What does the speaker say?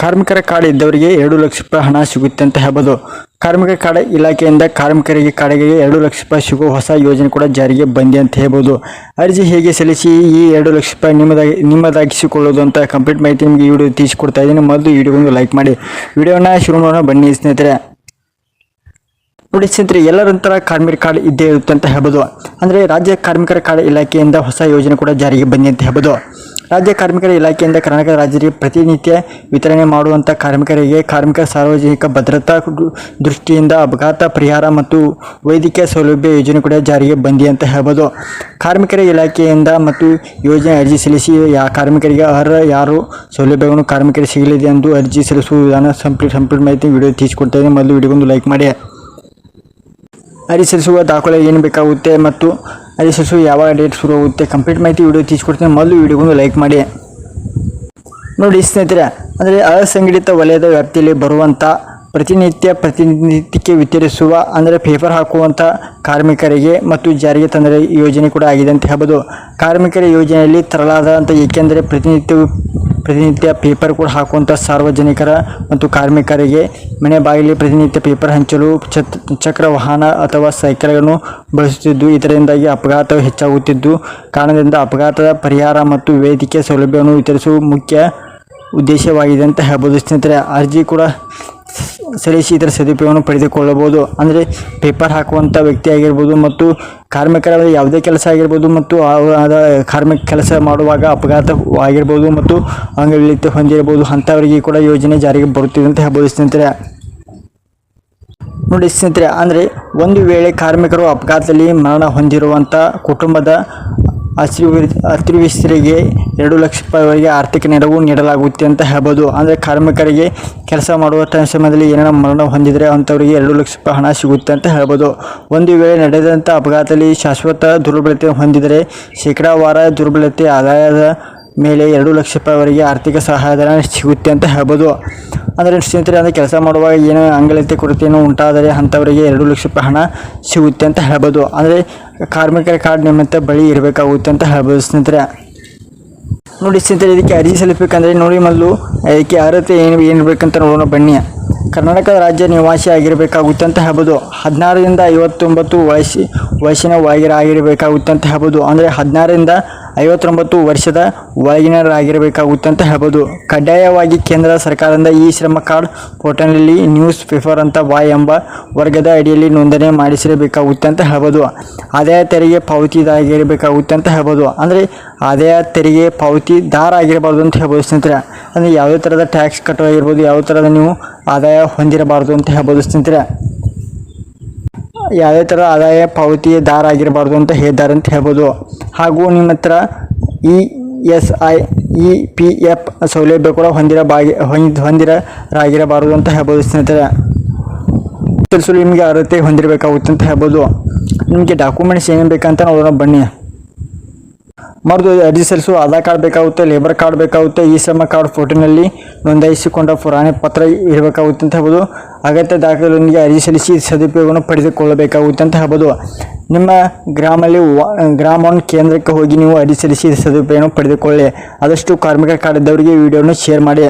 ಕಾರ್ಮಿಕರ ಕಾರ್ಡ್ ಇದ್ದವರಿಗೆ ಎರಡು ಲಕ್ಷ ರೂಪಾಯಿ ಹಣ ಸಿಗುತ್ತೆ ಅಂತ ಹೇಳ್ಬೋದು. ಕಾರ್ಮಿಕ ಕಾರ್ಡ್ ಇಲಾಖೆಯಿಂದ ಕಾರ್ಮಿಕರಿಗೆ ಕಾರ್ಡ್ಗೆ ಎರಡು ಲಕ್ಷ ರೂಪಾಯಿ ಸಿಗುವ ಹೊಸ ಯೋಜನೆ ಕೂಡ ಜಾರಿಗೆ ಬಂದಿದೆ ಅಂತ ಹೇಳ್ಬೋದು. ಅರ್ಜಿ ಹೇಗೆ ಸಲ್ಲಿಸಿ ಈ ಎರಡು ಲಕ್ಷ ರೂಪಾಯಿ ನಿಮ್ಮದಾಗಿ, ನಿಮ್ಮದಾಗಿಸಿಕೊಳ್ಳೋದು ಅಂತ ಕಂಪ್ಲೀಟ್ ಮಾಹಿತಿ ನಿಮಗೆ ಈ ವಿಡಿಯೋ ತಿಳಿಸಿಕೊಡ್ತಾ ಇದ್ದೀನಿ. ಮೊದಲು ವಿಡಿಯೋಗೊಂದು ಲೈಕ್ ಮಾಡಿ. ವಿಡಿಯೋನ ಶುರು ಮಾಡೋಣ. ಬನ್ನಿ ಸ್ನೇಹಿತರೆ. ನೋಡಿ ಸ್ನೇಹಿತರೆ ಎಲ್ಲರಂತರ ಕಾರ್ಮಿಕ ಕಾರ್ಡ್ ಇದ್ದೇ ಇರುತ್ತೆ ಅಂತ ಹೇಳ್ಬೋದು. ಅಂದರೆ ರಾಜ್ಯ ಕಾರ್ಮಿಕರ ಕಾರ್ಡ್ ಇಲಾಖೆಯಿಂದ ಹೊಸ ಯೋಜನೆ ಕೂಡ ಜಾರಿಗೆ ಬಂದಿದೆ ಅಂತ ಹೇಳ್ಬೋದು. ರಾಜ್ಯ ಕಾರ್ಮಿಕರ ಇಲಾಖೆಯಿಂದ ಕರ್ನಾಟಕ ರಾಜ್ಯದಲ್ಲಿ ಪ್ರತಿನಿತ್ಯ ವಿತರಣೆ ಮಾಡುವಂಥ ಕಾರ್ಮಿಕರಿಗೆ ಕಾರ್ಮಿಕ ಸಾರ್ವಜನಿಕ ಭದ್ರತಾ ದೃಷ್ಟಿಯಿಂದ ಅಪಘಾತ ಪರಿಹಾರ ಮತ್ತು ವೈದ್ಯಕೀಯ ಸೌಲಭ್ಯ ಯೋಜನೆ ಕೂಡ ಜಾರಿಗೆ ಬಂದಿದೆ ಅಂತ ಹೇಳ್ಬೋದು. ಕಾರ್ಮಿಕರ ಇಲಾಖೆಯಿಂದ ಮತ್ತು ಯೋಜನೆ ಅರ್ಜಿ ಸಲ್ಲಿಸಿ ಯಾ ಕಾರ್ಮಿಕರಿಗೆ ಅರ್ಹ ಯಾರು ಸೌಲಭ್ಯವನ್ನು ಕಾರ್ಮಿಕರಿಗೆ ಸಿಗಲಿದೆ ಎಂದು ಅರ್ಜಿ ಸಲ್ಲಿಸುವ ವಿಧಾನ ಸಂಪ್ಲೀಟ್ ಸಂಪ್ಲೀಟ್ ಮಾಹಿತಿ ವಿಡಿಯೋ ತಿಳಿಸಿಕೊಡ್ತಾ ಇದ್ದೀನಿ ಮೊದಲು ವಿಡಿಯೋಗೊಂದು ಲೈಕ್ ಮಾಡಿ. ಅರ್ಜಿ ಸಲ್ಲಿಸುವ ದಾಖಲೆ ಏನು ಬೇಕಾಗುತ್ತೆ ಮತ್ತು ಅರ್ಜಿ ಶಿಶು ಯಾವ ಡೇಟ್ ಶುರು ಆಗುತ್ತೆ ಕಂಪ್ಲೀಟ್ ಮಾಹಿತಿ ವಿಡಿಯೋ ತಿಳಿಸ್ಕೊಡ್ತೀನಿ. ಮೊದಲು ವಿಡಿಯೋಗೊಂದು ಲೈಕ್ ಮಾಡಿ. ನೋಡಿ ಸ್ನೇಹಿತರೆ, ಅಂದರೆ ಅಸಂಘಟಿತ ವಲಯದ ವ್ಯಾಪ್ತಿಯಲ್ಲಿ ಬರುವಂಥ ಪ್ರತಿನಿತ್ಯ ಪ್ರತಿನಿತ್ಯಕ್ಕೆ ವಿತರಿಸುವ, ಅಂದರೆ ಪೇಪರ್ ಹಾಕುವಂಥ ಕಾರ್ಮಿಕರಿಗೆ ಮತ್ತು ಜಾರಿಗೆ ತಂದರೆ ಯೋಜನೆ ಕೂಡ ಆಗಿದೆ ಅಂತ ಹೇಳ್ಬೋದು. ಕಾರ್ಮಿಕರ ಯೋಜನೆಯಲ್ಲಿ ತರಲಾದಂಥ ಏಕೆಂದರೆ ಪ್ರತಿನಿತ್ಯ ಪ್ರತಿನಿತ್ಯ ಪೇಪರ್ ಕೂಡ ಹಾಕುವಂಥ ಸಾರ್ವಜನಿಕರ ಮತ್ತು ಕಾರ್ಮಿಕರಿಗೆ ಮನೆ ಬಾಗಿಲಿ ಪ್ರತಿನಿತ್ಯ ಪೇಪರ್ ಹಂಚಲು ಚಕ್ರ ವಾಹನ ಅಥವಾ ಸೈಕಲ್ಗಳನ್ನು ಬಳಸುತ್ತಿದ್ದು, ಇದರಿಂದಾಗಿ ಅಪಘಾತ ಹೆಚ್ಚಾಗುತ್ತಿದ್ದು, ಕಾರಣದಿಂದ ಅಪಘಾತದ ಪರಿಹಾರ ಮತ್ತು ವೇದಿಕೆ ಸೌಲಭ್ಯವನ್ನು ವಿತರಿಸುವ ಮುಖ್ಯ ಉದ್ದೇಶವಾಗಿದೆ ಅಂತ ಹೇಳ್ಬೋದು. ಸ್ನೇಹಿತರೆ, ಅರ್ಜಿ ಕೂಡ ಸಲ್ಲಿಸಿ ಇದರ ಸದುಪಯೋಗವನ್ನು ಪಡೆದುಕೊಳ್ಳಬಹುದು. ಅಂದರೆ ಪೇಪರ್ ಹಾಕುವಂಥ ವ್ಯಕ್ತಿ ಆಗಿರ್ಬೋದು ಮತ್ತು ಕಾರ್ಮಿಕರ ಯಾವುದೇ ಕೆಲಸ ಆಗಿರ್ಬೋದು ಮತ್ತು ಅವರ ಕಾರ್ಮಿಕ ಕೆಲಸ ಮಾಡುವಾಗ ಅಪಘಾತ ಆಗಿರ್ಬೋದು ಮತ್ತು ಅಂಗವಿಳಿತ ಹೊಂದಿರ್ಬೋದು ಅಂಥವರಿಗೆ ಕೂಡ ಯೋಜನೆ ಜಾರಿಗೆ ಬರುತ್ತಿದೆ ಅಂತ ಹೇಳ್ಬೋದು ಸ್ನೇಹಿತರೆ. ನೋಡಿ ಸ್ನೇಹಿತರೆ, ಅಂದರೆ ಒಂದು ವೇಳೆ ಕಾರ್ಮಿಕರು ಅಪಘಾತದಲ್ಲಿ ಮರಣ ಹೊಂದಿರುವಂಥ ಕುಟುಂಬದ ಅಸ್ತಿವಿ ಅಸ್ತಿವಿಸ್ತರಿಗೆ ಎರಡು ಲಕ್ಷ ರೂಪಾಯಿವರೆಗೆ ಆರ್ಥಿಕ ನೆರವು ನೀಡಲಾಗುತ್ತೆ ಅಂತ ಹೇಳ್ಬೋದು. ಅಂದರೆ ಕಾರ್ಮಿಕರಿಗೆ ಕೆಲಸ ಮಾಡುವ ಸಮಯದಲ್ಲಿ ಏನಾರ ಮರಣ ಹೊಂದಿದರೆ ಅಂಥವರಿಗೆ ಎರಡು ಲಕ್ಷ ರೂಪಾಯಿ ಹಣ ಸಿಗುತ್ತೆ ಅಂತ ಹೇಳ್ಬೋದು. ಒಂದು ವೇಳೆ ನಡೆದಂಥ ಅಪಘಾತದಲ್ಲಿ ಶಾಶ್ವತ ದುರ್ಬಲತೆ ಹೊಂದಿದರೆ ಶೇಕಡಾವಾರ ದುರ್ಬಲತೆ, ಆದಾಯದ ಮೇಲೆ ಎರಡು ಲಕ್ಷ ರೂಪಾಯಿವರೆಗೆ ಆರ್ಥಿಕ ಸಹಾಯಧನ ಸಿಗುತ್ತೆ ಅಂತ ಹೇಳ್ಬೋದು. ಅಂದರೆ ಸ್ನೇಹಿತರೆ, ಅಂದರೆ ಕೆಲಸ ಮಾಡುವಾಗ ಏನೋ ಅಂಗಲತೆ ಕೊರತೆಯನ್ನು ಉಂಟಾದರೆ ಅಂಥವರಿಗೆ ಎರಡು ಲಕ್ಷ ರೂಪಾಯಿ ಹಣ ಸಿಗುತ್ತೆ ಅಂತ ಹೇಳ್ಬೋದು. ಅಂದರೆ ಕಾರ್ಮಿಕರ ಕಾರ್ಡ್ ನಿಮಿತ್ತ ಬಳಿ ಇರಬೇಕಾಗುತ್ತೆ ಅಂತ ಹೇಳ್ಬೋದು ಸ್ನೇಹಿತರೆ. ನೋಡಿ ಸ್ನೇಹಿತರೆ, ಇದಕ್ಕೆ ಅರ್ಜಿ ಸಲ್ಲಿಸಬೇಕಂದ್ರೆ ನೋಡಿ ಮೊದಲು ಇದಕ್ಕೆ ಅರ್ಹತೆ ಏನು ಏನು ಬೇಕಂತ ನೋಡೋಣ ಬನ್ನಿ. ಕರ್ನಾಟಕ ರಾಜ್ಯ ನಿವಾಸಿ ಆಗಿರಬೇಕಾಗುತ್ತೆ ಅಂತ ಹೇಳ್ಬೋದು. ಹದಿನಾರರಿಂದ ಐವತ್ತೊಂಬತ್ತು ವಯಸ್ಸಿ ವಯಸ್ಸಿನ ಒಳಗಿರ ಆಗಿರಬೇಕಾಗುತ್ತೆ ಅಂತ ಹೇಳ್ಬೋದು. ಅಂದರೆ ಹದಿನಾರರಿಂದ ಐವತ್ತೊಂಬತ್ತು ವರ್ಷದ ಒಳಗಿನರಾಗಿರಬೇಕಾಗುತ್ತೆ ಅಂತ ಹೇಳ್ಬೋದು. ಕಡ್ಡಾಯವಾಗಿ ಕೇಂದ್ರ ಸರ್ಕಾರದಿಂದ ಈ ಶ್ರಮ ಕಾರ್ಡ್ ಪೋರ್ಟಲ್ನಲ್ಲಿ ನ್ಯೂಸ್ ಪೇಪರ್ ಅಂತ ವಾಯ್ ಎಂಬ ವರ್ಗದ ಅಡಿಯಲ್ಲಿ ನೋಂದಣಿ ಮಾಡಿಸಿರಬೇಕಾಗುತ್ತೆ ಅಂತ ಹೇಳ್ಬೋದು. ಆದಾಯ ತೆರಿಗೆ ಪಾವತಿದಾಗಿರಬೇಕಾಗುತ್ತೆ ಅಂತ ಹೇಳ್ಬೋದು. ಅಂದರೆ ಆದಾಯ ತೆರಿಗೆ ಪಾವತಿದಾರ ಆಗಿರಬಾರ್ದು ಅಂತ ಹೇಳ್ಬೋದು ಸ್ನೇಹಿತರೆ. ಅಂದರೆ ಯಾವುದೇ ಥರದ ಟ್ಯಾಕ್ಸ್ ಕಟ್ಟುವಾಗಿರ್ಬೋದು ಯಾವ ಥರದ ನೀವು ಆದಾಯ ಹೊಂದಿರಬಾರ್ದು ಅಂತ ಹೇಳ್ಬೋದು ಸ್ನೇಹಿತರೆ. ಯಾವುದೇ ಥರ ಆದಾಯ ಪಾವತಿದಾರ ಆಗಿರಬಾರ್ದು ಅಂತ ಹೇಳಿದ್ದಾರೆ ಅಂತ ಹೇಳ್ಬೋದು. ಹಾಗೂ ನಿಮ್ಮ ಹತ್ರ E S I, E P F ಸೌಲಭ್ಯ ಕೂಡ ಹೊಂದಿರಬಾಗಿ ಹೊಂದ್, ಹೊಂದಿರರಾಗಿರಬಾರದು ಅಂತ ಹೇಳ್ಬೋದು ಸ್ನೇಹಿತರೆ. ತಿಳಿಸಲು ನಿಮಗೆ ಅರ್ಹತೆ ಹೊಂದಿರಬೇಕಾಗುತ್ತೆ ಅಂತ ಹೇಳ್ಬೋದು. ನಿಮಗೆ ಡಾಕ್ಯುಮೆಂಟ್ಸ್ ಏನೇನು ಬೇಕಂತ ನೋಡೋಣ ಬನ್ನಿ. ಮರದು ಅರ್ಜಿ ಸಲ್ಲಿಸುವ ಆಧಾರ್ ಕಾರ್ಡ್ ಬೇಕಾಗುತ್ತೆ ಲೇಬರ್ ಕಾರ್ಡ್ ಬೇಕಾಗುತ್ತೆ, ಈ ಶ್ರಮ ಕಾರ್ಡ್ ಫೋಟೋನಲ್ಲಿ ನೋಂದಾಯಿಸಿಕೊಂಡ ಪುರಾಣೆ ಪತ್ರ ಇರಬೇಕಾಗುತ್ತೆ ಅಂತ ಹೇಳ್ಬೋದು. ಅಗತ್ಯ ದಾಖಲೆಗಳೊಂದಿಗೆ ಅರ್ಜಿ ಸಲ್ಲಿಸಿ ಸದುಪಯೋಗವನ್ನು ಪಡೆದುಕೊಳ್ಳಬೇಕಾಗುತ್ತೆ ಅಂತ ಹೇಳ್ಬೋದು. ನಿಮ್ಮ ಗ್ರಾಮಲ್ಲಿ ಗ್ರಾಮ ಒನ್ ಕೇಂದ್ರಕ್ಕೆ ಹೋಗಿ ನೀವು ಅರ್ಜಿ ಸಲ್ಲಿಸಿ ಸದುಪಯೋಗವನ್ನು ಪಡೆದುಕೊಳ್ಳಿ. ಆದಷ್ಟು ಕಾರ್ಮಿಕ ಕಾರ್ಡ್ ಇದ್ದವರಿಗೆ ವಿಡಿಯೋವನ್ನು ಶೇರ್ ಮಾಡಿ.